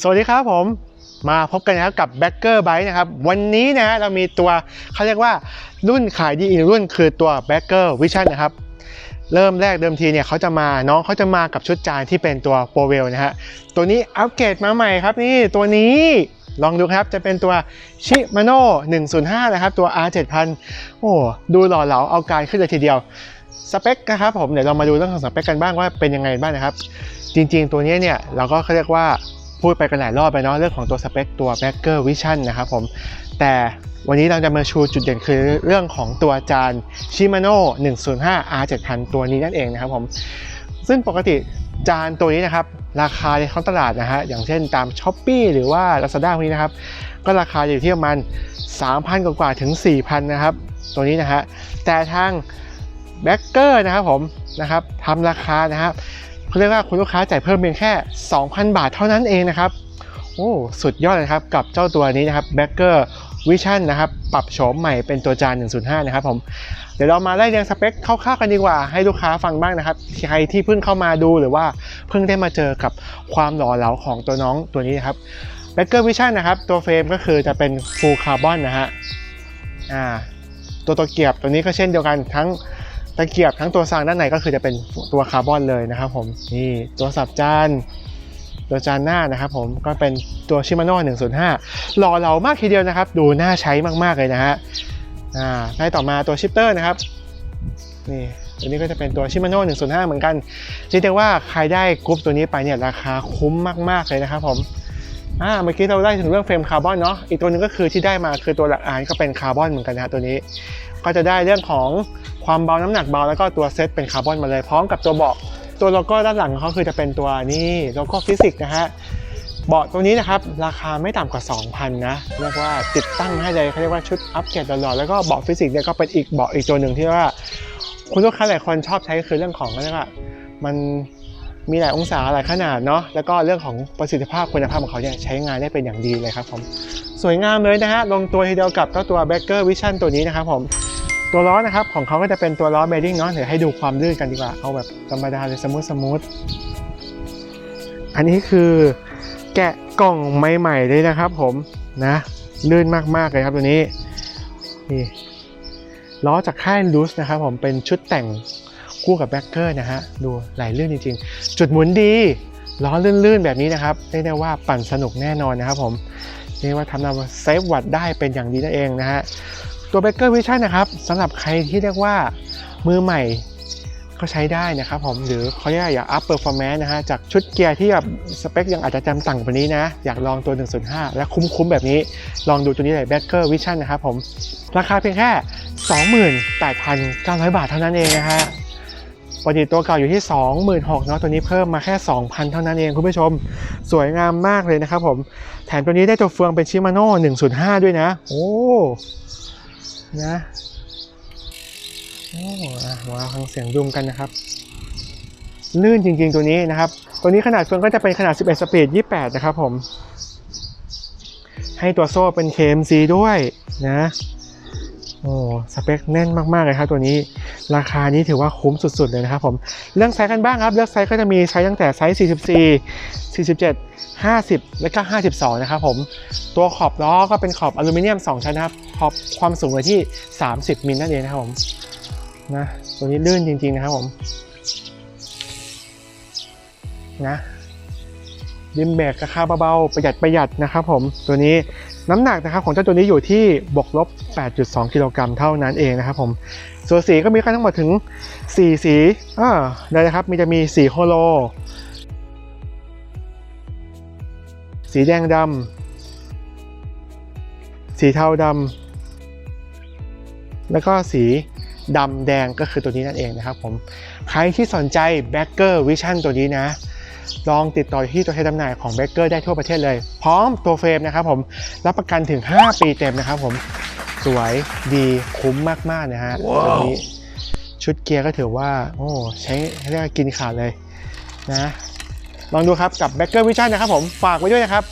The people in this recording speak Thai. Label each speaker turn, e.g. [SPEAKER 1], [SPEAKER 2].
[SPEAKER 1] สวัสดีครับผมมาพบกันนะครับกับ b a c k e r Bike นะครับ วันนี้นะฮะเรามีตัวเขาเรียกว่ารุ่นขายดีอีกรุ่นคือตัว b a c k e r Vision นะครับ เริ่มแรกเดิมทีเนี่ยเขาจะมาน้องเขาจะมากับชุดจานที่เป็นตัว p o w e l นะฮะตัวนี้อัปเกรดมาใหม่ครับนี่ตัวนี้ลองดูครับจะเป็นตัว Shimano 105 นะครับ ตัว R 7000โอ้ดูหล่อเหลาเอาการขึ้นเลยทีเดียวสเปคนะครับผมเดี๋ยวเรามาดูเรื่องของสเปคกันบ้างว่าเป็นยังไงบ้างนะครับ จริง ๆ ตัวนี้เนี่ยเราก็เขาเรียกว่า พูดไปกันหลายรอบไปเนาะเรื่องของตัวสเปคตัว b a c k e r Vision นะครับผม แต่วันนี้เราจะมาชูจุดเด่นคือเรื่องของตัวจาน Shimano 105 R 7000ตัวนี้นั่นเองนะครับผม ซึ่งปกติจานตัวนี้นะครับ ราคาในท้องตลาดนะฮะอย่างเช่นตาม s h อ p e e หรือว่า Lazada พวกนี้นะครับ ก็ราคาอยู่ที่ประมาณ 3,000 กว่าถึง 4,000 นะครับ ตัวนี้นะฮะแต่ทางแบ็กเกอร์นะครับผมนะครับทำราคานะครับ เขาเรียกว่าคุณลูกค้าจ่ายเพิ่มเพียงแค่ 2,000 บาทเท่านั้นเองนะครับ โอ้ สุดยอดเลยครับ กับเจ้าตัวนี้นะครับแบ็กเกอร์วิชันนะครับ ปรับโฉมใหม่เป็นตัวจาน 105 นะครับผม เดี๋ยวเรามาไล่เรียงสเปคคร่าวๆกันดีกว่า ให้ลูกค้าฟังบ้างนะครับ ใครที่เพิ่งเข้ามาดูหรือว่าเพิ่งได้มาเจอกับความหล่อเหลาของตัวน้องตัวนี้นะครับแบ็กเกอร์วิชันนะครับ ตัวเฟรมก็คือจะเป็นฟูลคาร์บอนนะฮะ อ่า ตัวตัวเกียบตัวนี้ก็เช่นเดียวกันทั้ง ตะเกียบทั้งตัวซางด้านในก็คือจะเป็นตัวคาร์บอนเลยนะครับผมนี่ตัวสับจานตัวจานหน้านะครับผมก็เป็นตัวชิมาโน่105 หล่อเหลามากทีเดียวนะครับ ดูน่าใช้มากๆเลยนะฮะอ่าได้ต่อมาตัวชิปเตอร์นะครับนี่ตัวนี้ก็จะเป็นตัวชิมาโน่105 เหมือนกันเรียกได้ว่าใครได้กรุ๊ปตัวนี้ไปเนี่ยราคาคุ้มมากๆเลยนะครับผม อ่าเมื่อกี้เราได้ถึงเรื่องเฟรมคาร์บอนเนาะอีกตัวหนึงก็คือที่ได้มาคือตัวหลักอานก็เป็นคาร์บอนเหมือนกันนะตัวนี้ ก็จะได้เรื่องของความเบาน้ำหนักเบาแล้วก็ตัวเซตเป็นคาร์บอนมาเลยพร้อมกับตัวเบาะตัวโลโก้ด้านหลังของเขาคือจะเป็นตัวนี่โลโก้ฟิสิกส์นะฮะเบาะตัวนี้นะครับราคาไม่ต่ำกว่า 2,000 นะเรียกว่าติดตั้งให้เลยเขาเรียกว่าชุดอัปเกรดตลอดแล้วก็เบาะฟิสิกส์เนี่ยก็เป็นอีกเบาะอีกตัวหนึ่งที่ว่าคุณลูกค้าหลายคนชอบใช้คือเรื่องของเขาเรียกว่ามัน มีหลายองศาหลายขนาดเนาะแล้วก็เรื่องของประสิทธิภาพคุณภาพของเขาเนี่ยใช้งานได้เป็นอย่างดีเลยครับผมสวยงามเลยนะฮะลงตัวทีเดียวกับเจ้าตัว b a c k e r Vision ตัวนี้นะครับผมตัวล้อนะครับของเขาก็จะเป็นตัวล้อเบดดิ้งเนาะเดี๋ยวให้ดูความลื่นกันดีกว่าเอาแบบธรรมดาเลยสมูทสมูทอันนี้คือแกะกล่องใหม่ๆเลยนะครับผมนะลื่นมากๆเลยครับตัวนี้นี่ล้อจากค่ายลูสนะครับผมเป็นชุดแต่ง คู่กับแบ็คเกอร์นะฮะ ดูไหลลื่นจริงๆ จุดหมุนดี ล้อลื่นๆ แบบนี้นะครับเรียกได้ว่าปั่นสนุกแน่นอนนะครับผมเรียกว่าทำนำเซฟวัตได้เป็นอย่างดีนั่นเองนะฮะ ตัว b a c k e r Vision นนะครับสำหรับใครที่เรียกว่ามือใหม่ก็ใช้ได้นะครับผมหรือเขาเรียกว่าอยาก up performance นะฮะจากชุดเกียร์ที่แบบสเปคยังอาจจะจำต่ำกว่านี้นะ อยากลองตัว 105 และคุ้มๆ แบบนี้ ลองดูตัวนี้เลย b a c k e r Vision นะครับผม ราคาเพียงแค่ 28,900 บาทเท่านั้นเองนะฮะ ปกติตัวเก่าอยู่ที่ 26,000เนาะตัวนี้เพิ่มมาแค่ 2,000 เท่านั้นเองคุณผู้ชม สวยงามมากเลยนะครับผมแถมตัวนี้ได้ตัวเฟืองเป็นชิมาโน่105 ด้วยนะ โอ้นะโอ้อะมาฟังเสียงดุมกันนะครับลื่นจริง ๆ ตัวนี้นะครับ ตัวนี้ขนาดเฟืองก็จะเป็นขนาด 11 สปีด 28 นะครับผม ให้ตัวโซ่เป็น KMC ด้วยนะ โอ้สเปคแน่นมากๆเลยครับตัวนี้ ราคานี้ถือว่าคุ้มสุดๆเลยนะครับผมเรื่องไซส์กันบ้างครับ เลือกไซส์ก็จะมีไซส์ตั้งแต่ไซส์ 44 47 50 และก็ 52 นะครับผม ตัวขอบล้อก็เป็นขอบอลูมิเนียม 2 ชั้นนะครับ ขอบความสูงอยู่ที่ 30 มิลนั่นเองนะครับผมนะตัวนี้ลื่นจริงๆนะครับผมนะดิมเบกราคาเบาๆประหยัดประหยัดนะครับผมตัวนี้ น้ำหนักนะครับของเจ้าตัวนี้อยู่ที่บวกลบ 8.2 กิโลกรัมเท่านั้นเองนะครับผมส่วนสีก็มีค่าทั้งหมดถึง 4 สีอ่าได้นะครับมีจะมีสีโฮโล สีแดงดำสีเทาดำแล้วก็สีดำแดงก็คือตัวนี้นั่นเองนะครับผม ใครที่สนใจ b a c k e r Vision ตัวนี้นะ ลองติดต่อที่ตัวแทนจำหน่ายของ b a c k e r ได้ทั่วประเทศเลย พร้อมตัวเฟรมนะครับผมรับประกันถึง 5 ปีเต็มนะครับผมสวยดีคุ้มมากๆนะฮะตัวนี้ชุดเกียร์ก็ถือว่า โอ้ใช้เรียกว่ากินขาดเลยนะลองดูครับกับ b a c k e r Vision นะครับผมฝากไว้ด้วยนะครับ